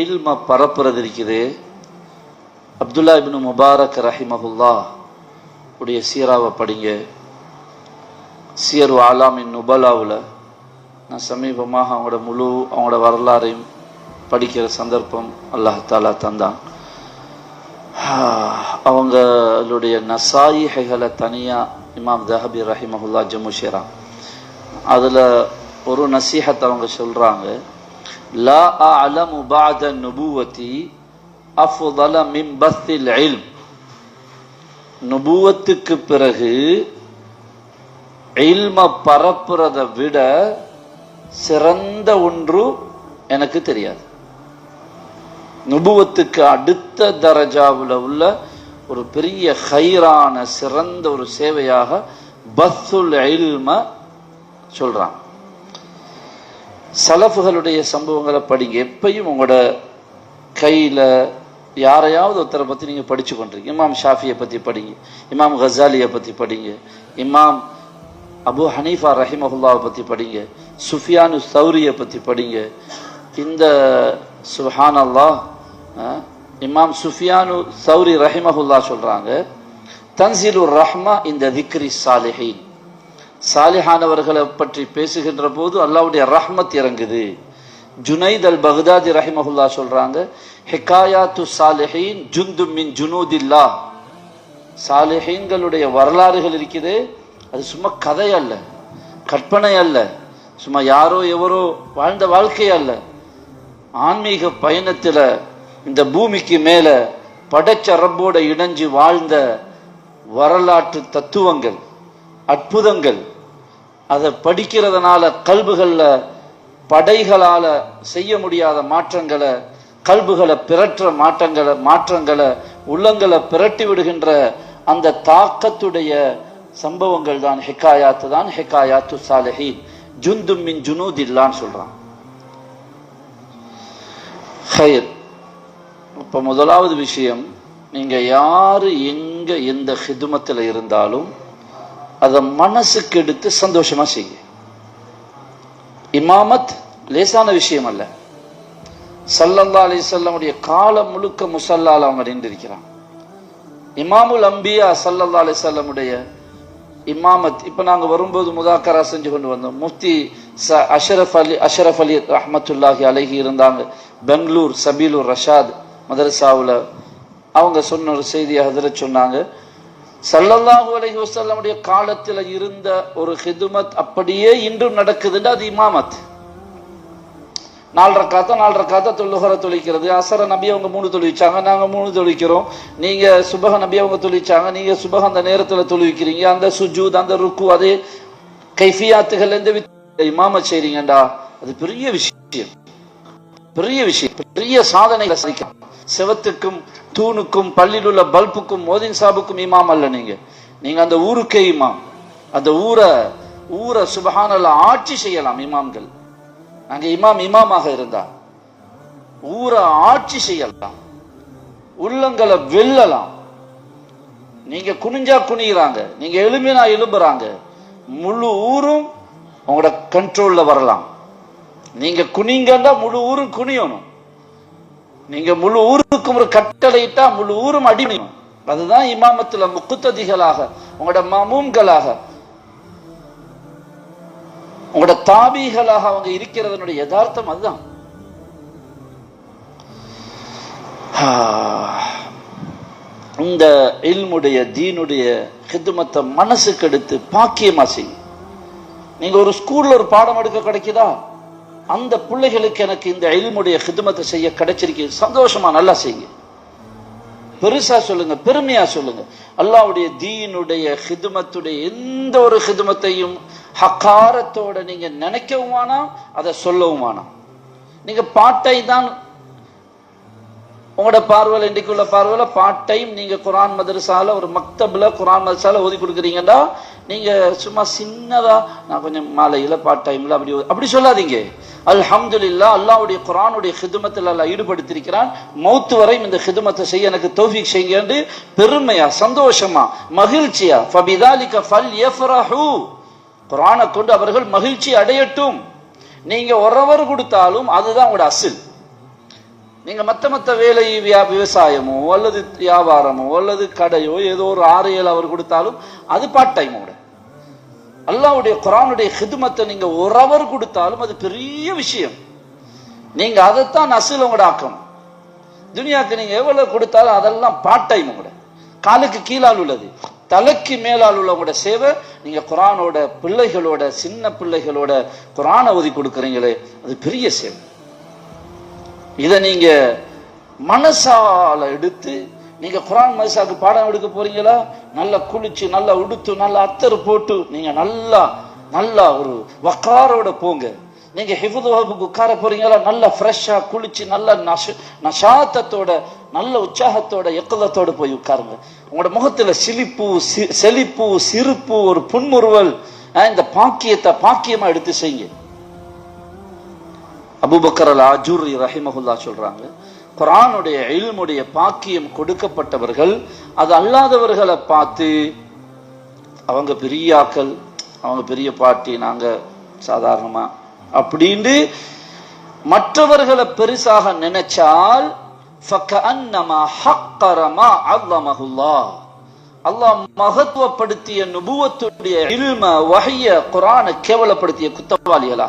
இல்மை பரப்புறது இருக்குது. Abdullah ibn Mubarak ரஹிமஹுல்லா உடைய சீராவை படிங்க. சியர் ஆலாமின் நுபலாவில் நான் சமீபமாக அவங்களோட முழு அவங்களோட வரலாறையும் படிக்கிற சந்தர்ப்பம் அல்லாஹ் தாலா தந்தான். அவங்களுடைய நசாயிகைகளை தனியாக இமாம் தஹபி ரஹிமஹுல்லா ஜம்மு அதில் ஒரு நசீஹத் அவங்க சொல்கிறாங்க லா அலமு بعد நுபுவதி அஃதல من بث العلم. நுபுவத்துக்கு பிறகு இல்ம பரப்புறதை விட சிறந்த ஒன்று எனக்கு தெரியாது. நுபுவத்துக்கு அடுத்த தரஜாவில் உள்ள ஒரு பெரிய ஹைரான சிறந்த ஒரு சேவையாக பஸ்ஸுல் இல்ம சொல்கிறான் சலஃபுகளுடைய சம்பவங்களை படிங்க. எப்பையும் உங்களோட கையில் யாரையாவது ஒருத்தரை பற்றி நீங்கள் படித்து கொண்டிருங்க இமாம் ஷாஃபியை பற்றி படிங்க. இமாம் கசாலியை பற்றி படிங்க. இமாம் அபு ஹனீஃபா ரஹிமஹுல்லாவை பற்றி படிங்க. சுஃபியானு சௌரியை பற்றி படிங்க. இந்த சுஹான் அல்லாஹ் இமாம் சுஃபியானு சௌரி ரஹிமஹுல்லா சொல்கிறாங்க தன்சிலுர் ரஹ்மா இந்த திக்ரி சாலிஹின். சாலிஹானவர்களை பற்றி பேசுகின்ற போது அல்லாவுடைய ரஹ்மத் இறங்குது. ஜுனைத் அல் பக்தாதி ரஹிமஹுல்லா சொல்றாங்க ஹிகாயாத்து சாலிஹீன் ஜுந்து மின் ஜுனூதில்லா. சாலிஹீன்களுடைய வரலாறுகள் இருக்குது அது சும்மா கதை அல்ல கற்பனை அல்ல சும்மா யாரோ எவரோ வாழ்ந்த வாழ்க்கை அல்ல. ஆன்மீக பயணத்தில் இந்த பூமிக்கு மேலே படைச்ச ரப்போட இணைஞ்சு வாழ்ந்த வரலாற்று தத்துவங்கள். அற்புதங்கள். அதை படிக்கிறதுனால கல்புகளில் படைகளால் செய்ய முடியாத மாற்றங்களை கல்புகளை பிறற்ற மாற்றங்களை மாற்றங்களை உள்ளங்களை பிரட்டி விடுகின்ற அந்த தாக்கத்துடைய சம்பவங்கள் தான் ஹெக்காயாத்து தான் ஹெக்காயாத்து சாலஹீன். ஜுந்தும் மின் ஜுனூதில்லான்னு சொல்றான். ஹயர் இப்போ முதலாவது விஷயம் நீங்கள் யார் எங்கே எந்த ஹிதுமத்தில் இருந்தாலும் அதை மனசுக்கு எடுத்து சந்தோஷமா செய்ய இமாமத் லேசான விஷயம் அல்ல. சல்லல்லா அலிசல்லமுடைய காலம் முழுக்க முசல்லால் அவங்க நின்றிருக்கிறான் இமாமுல் அம்பியா சல்லல்லா அலிசல்லமுடைய இமாமத் இப்ப நாங்க வரும்போது முதாக்கரா செஞ்சு கொண்டு வந்தோம். முஃப்தி ச அஷரஃப் அலி அஷரஃப் அலி ரஹமத்துல்லாஹி அழகி இருந்தாங்க. பெங்களூர் சபீலூர் ரஷாத் மதரசாவில் அவங்க சொன்ன ஒரு செய்தியை அதில் சொன்னாங்க. சல்லல்லாஹு அலஹி வசல்லமுடைய காலத்தில் இருந்த ஒரு ஹிதுமத் அப்படியே இன்றும் நடக்குதுன்னு அது இமாமத். நாலரை காத்தா நாலரை ரக்காத்த தொழுகரை தொழிக்கிறது அசர நபி அவங்க மூணு தொழிச்சாங்க நாங்க மூணு தொழிக்கிறோம் நீங்க சுபக நபி அவங்க தொழிச்சாங்க நீங்க சுபக அந்த நேரத்துல தொழுவிக்கிறீங்க. அந்த சுஜூத் அந்த ருக்கு அதே கைஃபியாத்துகள் எந்த இமாம செய்றீங்கடா. அது பெரிய விஷயம். பெரிய விஷயம். பெரிய சாதனைகளை சாதிக்கலாம் செவத்துக்கும் தூணுக்கும் பள்ளியில் உள்ள பல்புக்கும் மோதின் சாபுக்கும் இமாம் அல்ல நீங்க. நீங்க அந்த ஊருக்கே இமாம். அந்த ஊரை ஊரை சுபஹானல்ல ஆட்சி செய்யலாம் இமாம்கள். அங்க இமாம் இமாமாக இருந்தா ஊரை ஆட்சி செய்யலாம். உள்ளங்களை வெல்லலாம். நீங்க குனிஞ்சா குனிகிறாங்க நீங்க எலும்பினா எலும்புறாங்க முழு ஊரும் உங்களோட கண்ட்ரோல்ல வரலாம். நீங்க குனிங்கன்னா முழு ஊரும் குனியணும். நீங்க முழு ஊருக்கும் ஒரு கட்டளையிட்டா முழு ஊரும் அடிமையும் அதுதான் இமாமத்துல முக்குத்ததிகளாக உங்களோட மமூம்களாக. உங்களோட தாபிகளாக அவங்க இருக்கிறதனுடைய யதார்த்தம் அதுதான். இந்த இல்முடைய தீனுடைய ஹிதுமத்தை மனசுக்கு எடுத்து பாக்கியமா செய்யும் நீங்க ஒரு ஸ்கூல்ல ஒரு பாடம் எடுக்க கிடைக்குதா? அந்த பிள்ளைகளுக்கு எனக்கு இந்த இல்முடைய ஹிதுமத்தை செய்ய கிடைச்சிருக்கு. சந்தோஷமா நல்லா செய்யுங்க. பெருசா சொல்லுங்க பெருமையா சொல்லுங்க. அல்லாவுடைய தீனுடைய ஹிதுமத்துடைய எந்த ஒரு ஹிதுமத்தையும் ஹக்காரத்தோட நீங்க நினைக்கவும் வேணாம் அதை சொல்லவும் வேணாம். நீங்க பாட்டை தான் உங்களோட பார்வையில் இன்றைக்குள்ள பார்வையில் பார்ட் டைம் நீங்க குரான் மதரசால ஒரு மக்தபில் குரான் மதரசால ஓதி கொடுக்குறீங்கன்னா நீங்க சும்மா சின்னதா நான் கொஞ்சம் மாலையில பார்ட் டைம்ல அப்படி அப்படி சொல்லாதீங்க. அல்ஹம்துல்லா அல்லாவுடைய குரானுடைய ஹிதுமத்தில் அல்லா ஈடுபடுத்திருக்கிறான். மௌத்து வரையும் இந்த ஹிதுமத்தை செய்ய எனக்கு தௌஃபிக் செய்யுங்க பெருமையா சந்தோஷமா மகிழ்ச்சியா ஃபபிதாலிக ஃபல் யஃப்ரஹு. குரானை கொண்டு அவர்கள் மகிழ்ச்சி அடையட்டும். நீங்க உறவர் கொடுத்தாலும் அதுதான் உங்களோட அசில். நீங்கள் மற்ற மற்ற வேலை வியா- விவசாயமோ அல்லது வியாபாரமோ அல்லது கடையோ ஏதோ ஒரு ஆறு ஏழு அவர் கொடுத்தாலும் அது பார்ட் டைமோட அல்லாவுடைய குரானுடைய ஹிதுமத்தை நீங்க ஒரு அவர் கொடுத்தாலும் அது பெரிய விஷயம். நீங்க அதைத்தான் நசில் உங்களோட ஆக்கணும் துனியாக்கு நீங்க எவ்வளவு கொடுத்தாலும் அதெல்லாம் பார்ட் டைம் உங்களோட. காலுக்கு கீழால் உள்ளது. தலைக்கு மேலால் உள்ளவங்களோட சேவை நீங்க குரானோட பிள்ளைகளோட சின்ன பிள்ளைகளோட குரானை ஒதி கொடுக்குறீங்களே அது பெரிய சேவை. இதை நீங்க மனசால எடுத்து நீங்க குரான் மதிசாக்கு பாடம் எடுக்க போறீங்களா? நல்லா குளிச்சு நல்லா உடுத்து நல்லா அத்தர் போட்டு நீங்க நல்லா நல்லா ஒரு வக்காரோட போங்க. நீங்க ஹிஃபுது வகுப்புக்கு உட்கார போறீங்களா? நல்லா ஃப்ரெஷ்ஷா குளிச்சு நல்ல நஷ நஷாத்தத்தோட நல்ல உற்சாகத்தோட எக்கதத்தோட போய் உட்காருங்க. உங்களோட முகத்துல சிலிப்பு சி- செழிப்பு சிரிப்பு ஒரு புன்முறுவல் இந்த பாக்கியத்தை பாக்கியமா எடுத்து செய்யுங்க. அபுபக்கர் அல் ஆஜூர் ரஹிமஹுல்லா சொல்றாங்க குரானுடைய இல்முடைய பாக்கியம் கொடுக்கப்பட்டவர்கள் அது அல்லாதவர்களை பார்த்து அவங்க பெரியாக்கள் அவங்க பெரிய பாட்டி நாங்கள் சாதாரணமா அப்படின்னு மற்றவர்களை பெருசாக நினைச்சால் அல்லாஹ் மகத்துவப்படுத்திய நுபுவத்துடைய இல்ம வகைய குரான கேவலப்படுத்திய குத்தவாளிகளா?